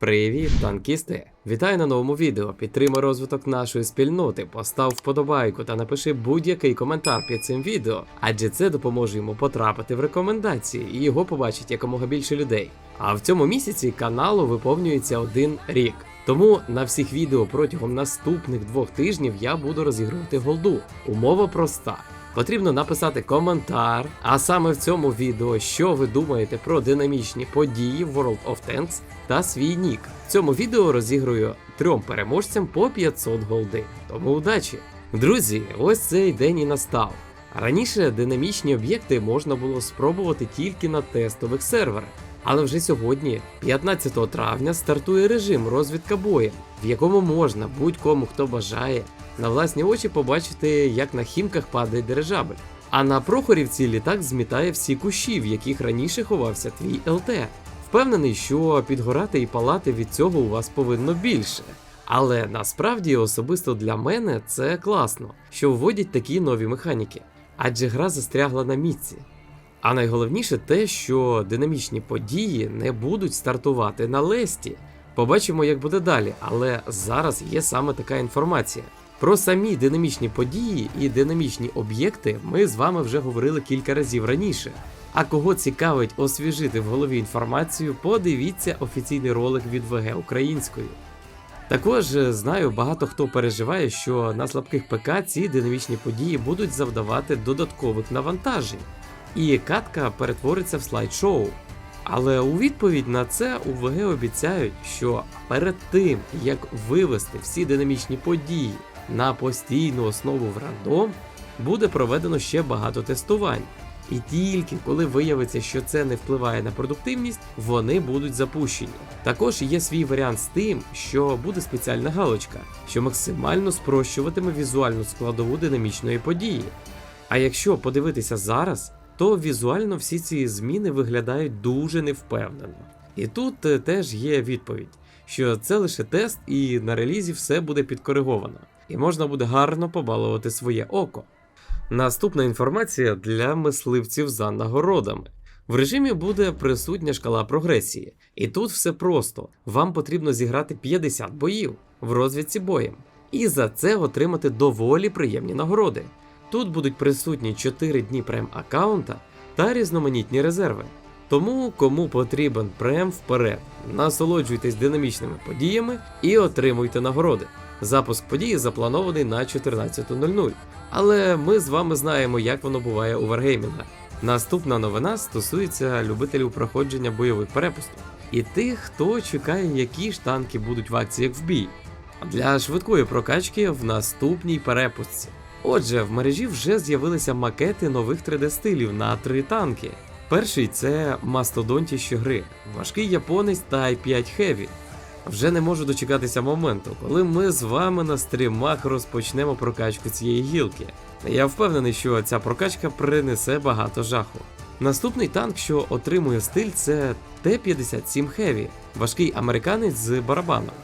Привіт, танкісти! Вітаю на новому відео. Підтримай розвиток нашої спільноти, постав вподобайку та напиши будь-який коментар під цим відео, адже це допоможе йому потрапити в рекомендації і його побачить якомога більше людей. А в цьому місяці каналу виповнюється один рік. Тому на всіх відео протягом наступних двох тижнів я буду розігрувати голду. Умова проста. Потрібно написати коментар, а саме в цьому відео, що ви думаєте про динамічні події в World of Tanks та свій нік. В цьому відео розіграю трьом переможцям по 500 голди. Тому удачі! Друзі, ось цей день і настав. Раніше динамічні об'єкти можна було спробувати тільки на тестових серверах. Але вже сьогодні, 15 травня, стартує режим розвідка боєм, в якому можна будь-кому, хто бажає, на власні очі побачити, як на хімках падає дирижабель. А на Прохорівці літак змітає всі кущі, в яких раніше ховався твій ЛТ. Впевнений, що підгорати і палати від цього у вас повинно більше. Але насправді особисто для мене це класно, що вводять такі нові механіки, адже гра застрягла на місці. А найголовніше те, що динамічні події не будуть стартувати на лесті. Побачимо, як буде далі, але зараз є саме така інформація. Про самі динамічні події і динамічні об'єкти ми з вами вже говорили кілька разів раніше. А кого цікавить освіжити в голові інформацію, подивіться офіційний ролик від ВГ українською. Також е, знаю, багато хто переживає, що на слабких ПК ці динамічні події будуть завдавати додаткових навантажень, і катка перетвориться в слайд-шоу. Але у відповідь на це у ВГ обіцяють, що перед тим як вивести всі динамічні події на постійну основу в рандом, буде проведено ще багато тестувань. І тільки коли виявиться, що це не впливає на продуктивність, вони будуть запущені. Також є свій варіант з тим, що буде спеціальна галочка, що максимально спрощуватиме візуальну складову динамічної події. А якщо подивитися зараз, то візуально всі ці зміни виглядають дуже невпевнено. І тут е, теж є відповідь, що це лише тест, і на релізі все буде підкориговано, і можна буде гарно побалувати своє око. Наступна інформація для мисливців за нагородами. В режимі буде присутня шкала прогресії, і тут все просто: вам потрібно зіграти 50 боїв в розвідці боєм, і за це отримати доволі приємні нагороди. Тут будуть присутні 4 дні прем аккаунта та різноманітні резерви. Тому, кому потрібен прем вперед, насолоджуйтесь динамічними подіями і отримуйте нагороди. Запуск події запланований на 14.00. Але ми з вами знаємо, як воно буває у Wargaming. Наступна новина стосується любителів проходження бойових перепусток і тих, хто чекає, які ж танки будуть в акціях в бій. Для швидкої прокачки в наступній перепустці. Отже, в мережі вже з'явилися макети нових 3D-стилів на три танки. Перший це мастодонтіші гри, важкий японець та i5 Heavy. Вже не можу дочекатися моменту, коли ми з вами на стрімах розпочнемо прокачку цієї гілки. Я впевнений, що ця прокачка принесе багато жаху. Наступний танк, що отримує стиль, це Т-57 Heavy, важкий американець з барабаном.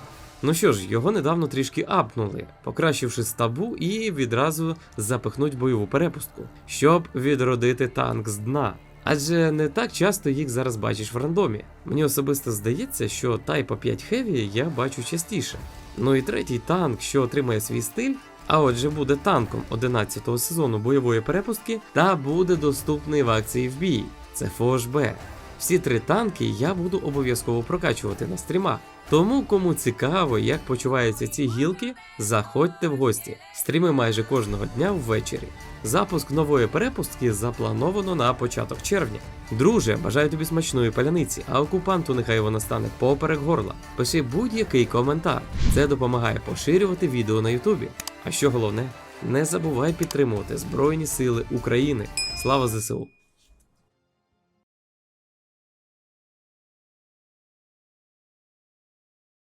Ну що ж, його недавно трішки апнули, покращивши стабу і відразу запихнуть бойову перепустку, щоб відродити танк з дна. Адже не так часто їх зараз бачиш в рандомі. Мені особисто здається, що Type 5 Heavy я бачу частіше. Ну і третій танк, що отримає свій стиль, а отже буде танком 11-го сезону бойової перепустки та буде доступний в акції в бій. Це FOSH-B. Всі три танки я буду обов'язково прокачувати на стрімах. Тому, кому цікаво, як почуваються ці гілки, заходьте в гості. Стріми майже кожного дня ввечері. Запуск нової перепустки заплановано на початок червня. Друже, бажаю тобі смачної паляниці, а окупанту нехай вона стане поперек горла. Пиши будь-який коментар. Це допомагає поширювати відео на Ютубі. А що головне, не забувай підтримувати Збройні Сили України. Слава ЗСУ!